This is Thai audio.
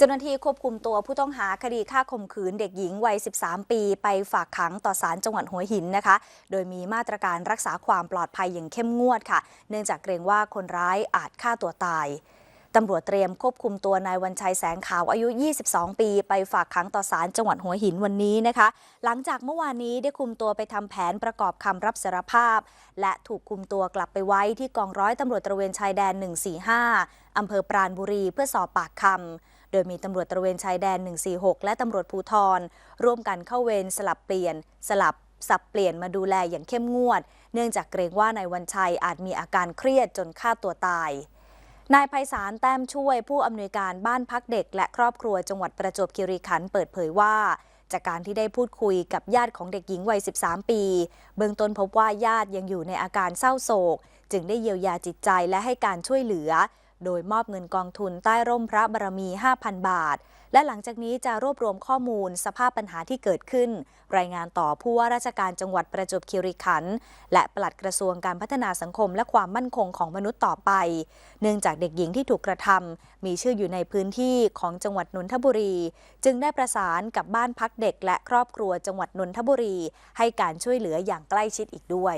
เจ้าหน้าที่ควบคุมตัวผู้ต้องหาคดีฆ่าข่มขืนเด็กหญิงวัย 13 ปี ไปฝากขังต่อศาลจังหวัดหัวหินนะคะ โดยมีมาตรการรักษาความปลอดภัยอย่างเข้มงวดค่ะ เนื่องจากเกรงว่าคนร้ายอาจฆ่าตัวตาย ตำรวจเตรียมควบคุมตัวนายวันชัยแสงขาวอายุ 22 ปี ไปฝากขังต่อศาลจังหวัดหัวหินวันนี้นะคะ หลังจากเมื่อวานนี้ได้คุมตัวไปทำแผนประกอบคำรับสารภาพ และถูกคุมตัวกลับไปไว้ที่กองร้อยตำรวจตระเวนชายแดน 145 อำเภอปราณบุรีเพื่อสอบปากคำโดยมีตำรวจตระเวนชายแดน 146 และตำรวจภูทรร่วมกันเข้าเวรสลับเปลี่ยนสลับสับเปลี่ยนมาดูแลอย่างเข้มงวด เนื่องจากเกรงว่านายวันชัยอาจมีอาการเครียดจนฆ่าตัวตาย นายไพศาลแต้มช่วยผู้อำนวยการบ้านพักเด็ก และครอบครัวจังหวัดประจวบคีรีขันธ์เปิดเผยว่า จากการที่ได้พูดคุยกับญาติของเด็กหญิงวัย 13 ปี เบื้องต้นพบว่าญาติยังอยู่ในอาการเศร้าโศก จึงได้เยียวยาจิตใจและให้การช่วยเหลือ โดยมอบเงินกองทุนใต้ร่มพระบารมี 5,000 บาท และหลังจากนี้จะรวบรวมข้อมูลสภาพปัญหาที่เกิดขึ้น รายงานต่อผู้ว่าราชการจังหวัดประจวบคีรีขันธ์และปลัดกระทรวงการพัฒนาสังคมและความมั่นคงของมนุษย์ต่อไป เนื่องจากเด็กหญิงที่ถูกกระทำมีชื่ออยู่ในพื้นที่ของจังหวัดนนทบุรี จึงได้ประสานกับบ้านพักเด็ก และครอบครัวจังหวัดนนทบุรี ให้การช่วยเหลืออย่างใกล้ชิดอีกด้วย